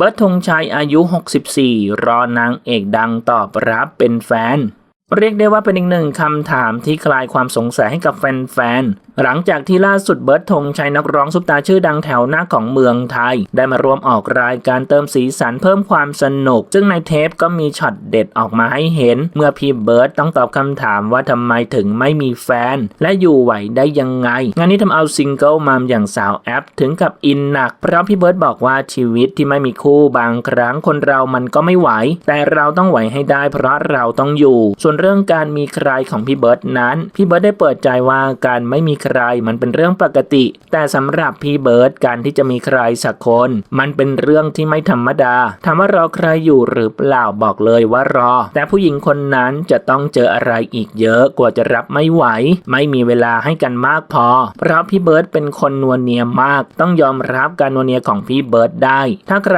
เบิร์ดธงชัยอายุ 64 รอนางเอกดังตอบรับเป็นแฟน เรียกได้ว่าเป็นอีกหนึ่งคำถามที่คลายความสงสัยให้กับแฟนๆ หลังจากที่ล่าสุดเบิร์ดธงชัยนักร้องซุปตาชื่อดังแถวหน้าของเมืองไทย ได้มาร่วมออกรายการเติมสีสันเพิ่มความสนุก ซึ่งในเทปก็มีช็อตเด็ดออกมาให้เห็น เมื่อพี่เบิร์ดต้องตอบคำถามว่าทำไมถึงไม่มีแฟน และอยู่ไหวได้ยังไง งานนี้ทำเอาซิงเกิลมัมอย่างสาวแอปถึงกับอินหนัก เพราะพี่เบิร์ดบอกว่าชีวิตที่ไม่มีคู่บางครั้งคนเรามันก็ไม่ไหว แต่เราต้องไหวให้ได้เพราะเราต้องอยู่ ส่วนเรื่องการมีใครของพี่เบิร์ดนั้น พี่เบิร์ดได้เปิดใจว่าการไม่มีใครมันเป็นเรื่องปกติ แต่สำหรับพี่เบิร์ดการที่จะมีใครสักคน มันเป็นเรื่องที่ไม่ธรรมดาถามว่ารอใครอยู่หรือเปล่าบอกเลยว่ารอ แต่ผู้หญิงคนนั้นจะต้องเจออะไรอีกเยอะกว่าจะรับไม่ไหว ไม่มีเวลาให้กันมากพอ เพราะพี่เบิร์ดเป็นคนนวลเนียมาก ต้องยอมรับการนวลเนียของพี่เบิร์ดได้ ถ้าใคร